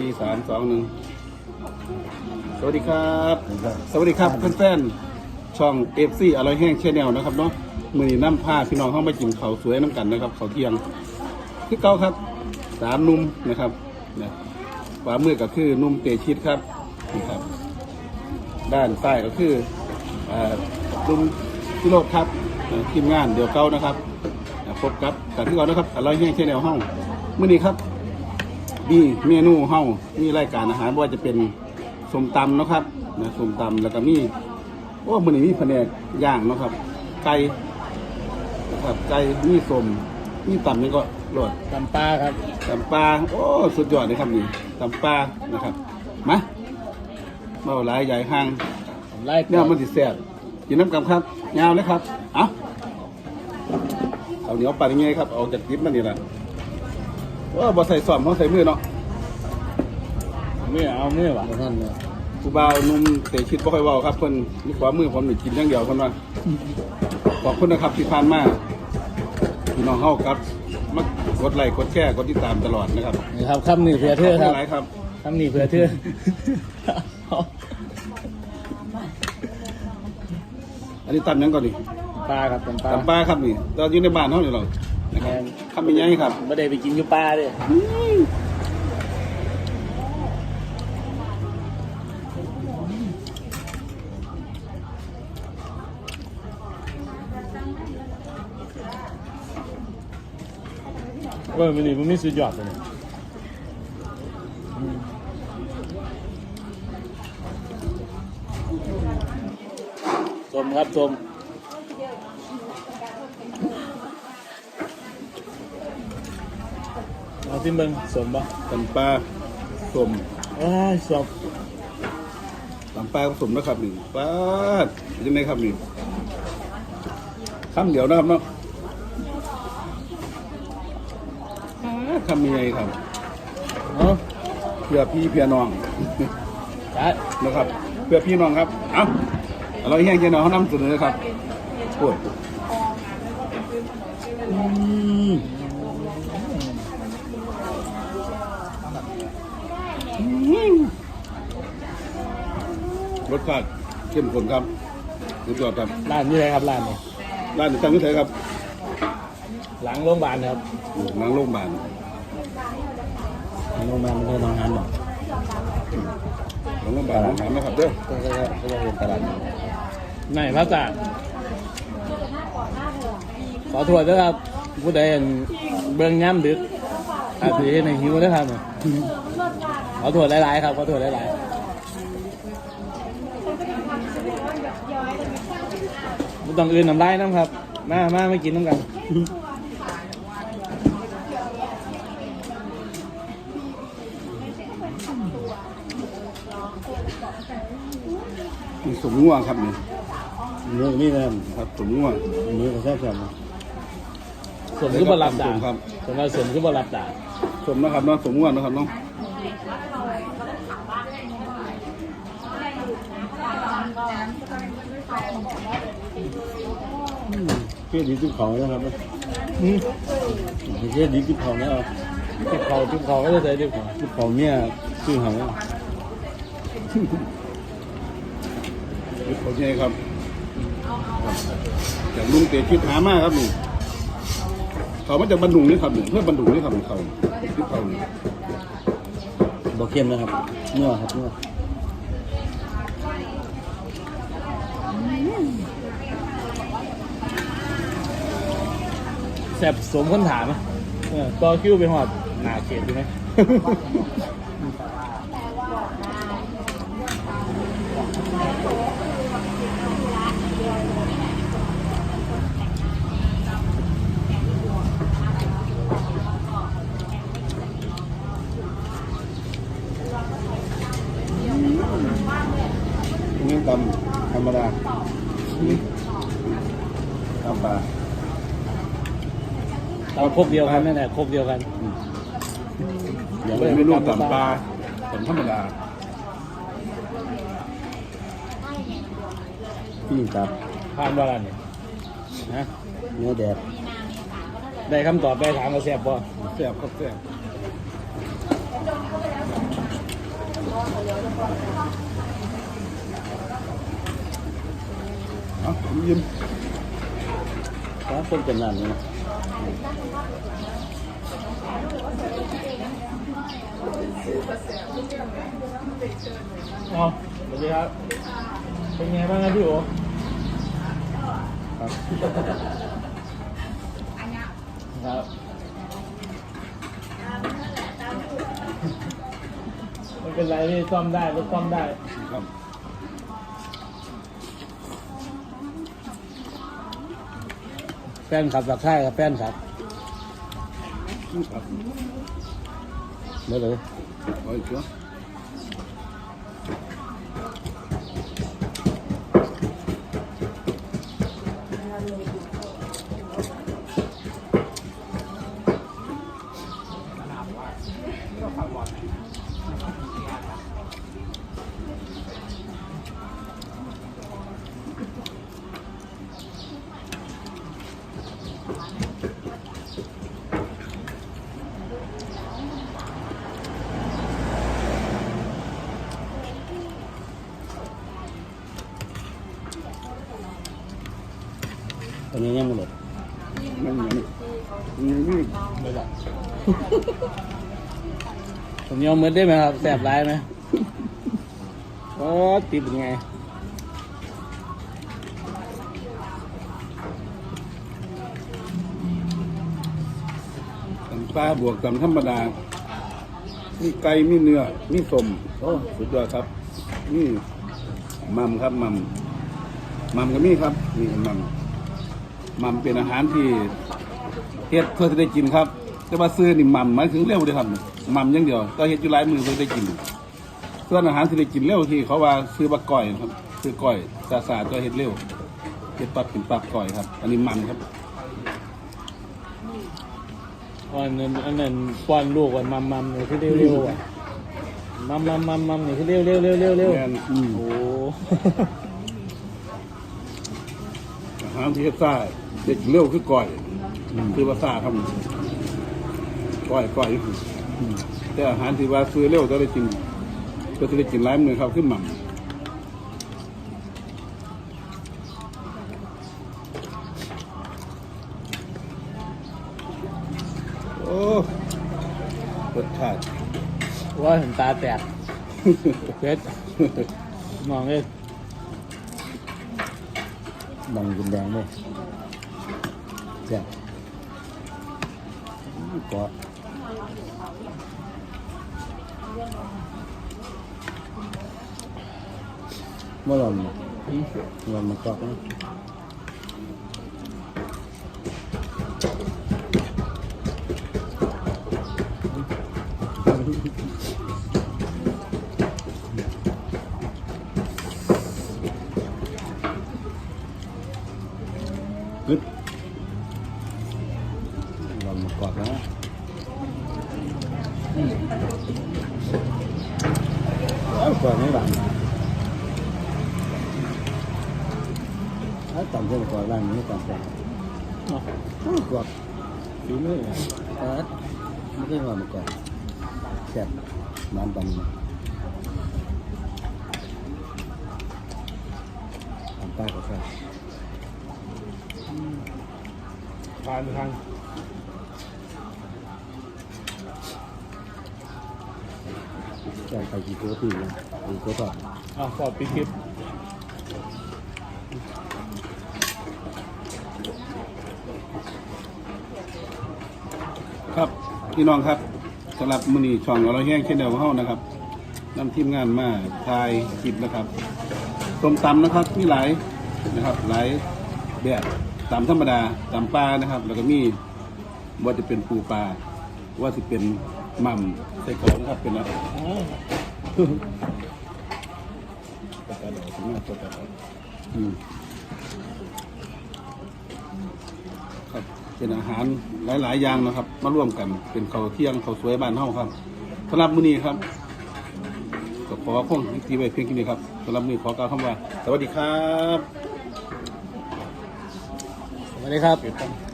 สี่สามสองหนึ่งสวัสดีครับ สวัสดีครับเพื่อนๆช่องเอฟซีอร่อยแห้งแชนแนลนะครับเนาะมือนี้น้ำผ้าพี่น้องเข้ามากินข้าวสวยน้ำกันนะครับข้าวเที่ยงที่เก้าครับสามหนุ่มนะครับเนี่ยขวามือก็คือหนุ่มเตชิดครับนี่ครับ ด้านใต้ก็คืออ่าลุงพิโรธครับอ่าทีมงานเดี๋ยวเก้านะครับอ่าพบกับกับที่เรานะครับอร่อยแห้งแชนแนลห้องมื่อนี้ครับ มีเมนูเฮามีรายการอาหารบ่ว่าจะเป็นสมตำเนาะครับนะสมตำแล้วก็มีโอ้มื้อนี้มีแผนกย่างเนาะครับ ไก่นะครับไก่มีสมมีตำนี่ก็โหลดตำปลาครับตำปลาโอ้สุดยอดเลยครับนี่ตำปลานะครับมาเมาหลายใหญ่ห้างไล่เนี่ยมันสิแซ่บกินน้ำกับครับยาวเลยครับ เอาเอาเหนียวปลาอย่างเงี้ยครับ เอาจากดิบมันนี่แหละ ว่าบ่ใส่ซอมเขาใส่มือเนาะไม่เอาไม่หวานท่านเนี่ยกูบ่าวหนุ่มเตะชิดบ่ค่อยเว้าครับเพิ่นมีความมือผมนี่กินอย่างเดียวเพิ่นว่าขอบคุณนะครับที่ผ่านมาพี่น้องเฮาครับมากดไลค์กดแชร์กดติดตามตลอดนะครับนี่ครับคำหนึ่งเผื่อเธอขคอบรับณหลายครับคำหนึ่งเผื่อเธออันนี้ตำหยังก่อนนี่ปลาครับตำปลาตำปลาครับนี่เราอยู่ในบ้านเฮานี่เรานะครับ คำเป็นยังไงครับไม่ได้ไปกินอยู่ปลาเลยเออมันนี่มันไม่สุดยอดเลยอืมชมครับชม เอาที่เบิ่งสมบ่ตำปลาสมอ้ายสมตำปลาผสมนะครับนี่ปลาดเป็นยังไงครับนี่คำเดียวนะครับเนาะปาดคำยังไงครับเนาะเพื่อพี่เพื่อน้องจัดนะครับ เพื่อพี่น้องครับ เอ้าอร่อยแห้งเจนเอาเขานำเสนอครับปวด รสชาติเข้มข้นครับสุดยอดครับร้านนี้เลยครับร้านนี้ร้านอยู่ตั้งที่ไหนครับ หลังโรงพยาบาลครับอยู่หลังโรงพยาบาลหลังโรงพยาบาลมันเป็นโรงงานหรอหลังโรงพยาบาลน้องหามนะครับเด้อก็ก็ก็จะเป็นตลาดไหนพระจ่าขอโทษด้วยครับผู้ใดเห็นเบื้องย้ำดึกอาจจะเห็นในหิวด้วยครับ ขอโทษหลายๆครับขอโทษหลายๆไม่ต้องอื่นน้ำลายน้ำครับ มามาไม่กินน้ำกันมีสมง่วงครับนี่เนื้อนี่นะครับสมง่วงเนื้อก็แซ่บแซ่บส่วนที่บรับด่าครับส่วนว่าส่วนที่บรับด่าสมนะครับเน้องสมง่วงนะครับเน้อง เพื่อดีทุกเขานะครับอืมเพื่อดีทุกเขาเนี่ยเอาทุกเขาทุกเขาก็จะใส่ทุกเขาทุกเขาเนี่ยชื่อเขาโอเคครับจากลุงเตะคิดหามากครับนี่เขามาจากบันดุงนี่ครับหนี่เพื่อบันดุงนี่ครับเขาที่เขาเนี่ย บอเค็มนะครับเนื้อครับเนื้อแสบสมคนถามอะเออต่อคิวไปหอดหนาเขตดีไหม เราควกเดียวกันนั่นแหละพวกเดียวกันอย่าไม่รู้ต่ำปลาต่ำธรรมดาพี่ครับผ่านว่าอะไรเนี่ยนะเนื้อแดดได้คำตอบได้ถามมาแซ่บบ่แซ่บครับแซ่บอ๋อยิ้มครับคนเป็นนั่นนะ อ๋อสวัสดีครับ เป็นไงบ้างครับพี่โอครับครับไม่เป็นไรพี่ซ่อมได้รถซ่อมได้ครับ แฟนขับสักค่ายกับแฟนครับครับเดี๋ยวเลยเอา ตัวนนี้ยังไม่หมดนั่นอย่างนี้นี่นี่ไม่ได้ผมยอมมือได้ไหมครับแสบร้ายไหมโอ้ติดเป็นไงปลาบวกตำธรรมดา มีไก่มีเนื้อ มีสมโอ้สุดยอดครับ นี่มัมครับมัมมัมก็มีครับ นี่มัม มัมเป็นอาหารที่เฮ็ดเพื่อจะได้กินครับจะมาซื้อนี่มัมหมายถึงเร็วเลยครับมัมอย่างเดียวก็เฮ็ดอยู่หลายมือเพื่อได้กินส่วนอาหารที่ได้กินเร็วที่เขาว่าซื้อบักก้อยนะครับซื้อก้อยซาซาก็เฮ็ดเร็วเฮ็ดปับเป็นปับก้อยครับ อันนี้มันครับอันนั้นอันนั้นป้อนลูกวันมัมมัมเนี่ยที่เร็วๆอะมัมมัมมัมมัมเนี่ยที่เร็วเร็วเร็วเร็วเร็วแม่นโอ้โหอาหารที่เฮ็ดซ่า เด็กเร็วคือก้อย คือว่าซ่าครับก้อยก้อยแต่อาหารที่ว่าซื้อเร็วจะได้กินก็จะได้กินหลายมือครับขึ้นหม่ำโอ้รสชาติว่าเห็นตาแตกเพชรมองเลยดังกินแดงเลย แสบก็เมื่อวานวันมันกอกนะกึด วันมันกอกนะแล้วก่อนไม่หวานถ้าต่ำเส้นก่อนร้านนี้ต่ำเส้นอ๋อกอกฝีมือเนี่ยเออไม่ใช่ว่ามันกอกแซ่บน้ำตำนะตำใต้ก็แซ่บทานทาน แซ่บไปกี่โก้ตีนะกี่โก้ทอดอะขอปิดคลิปครับพี่น้องครับสำหรับมือนีช่องเราแห้งเช่นเดียวกับเฮานะครับนำทีมงานมาถ่ายคลิปนะครับต้มตำนะครับมีหลายนะครับหลายแบบตำธรรมดาตำปลานะครับ แล้วก็มีว่าจะเป็นปูปลาว่าจะเป็น หม่ำใส่กรอกนะครับเป็นอะไรประกาศออกมาประกาศอืมครับเป็นอาหารหลาย ๆ อย่างนะครับ มาร่วมกันเป็นข้าวเที่ยงข้าวสวยบ้านเฮาครับสำหรับมื้อนี้ครับก็ขอคงที่ไว้เพียงแค่นี้ครับสำหรับมื้อนี้ขอกล่าวคำว่า สวัสดีครับสวัสดีครับ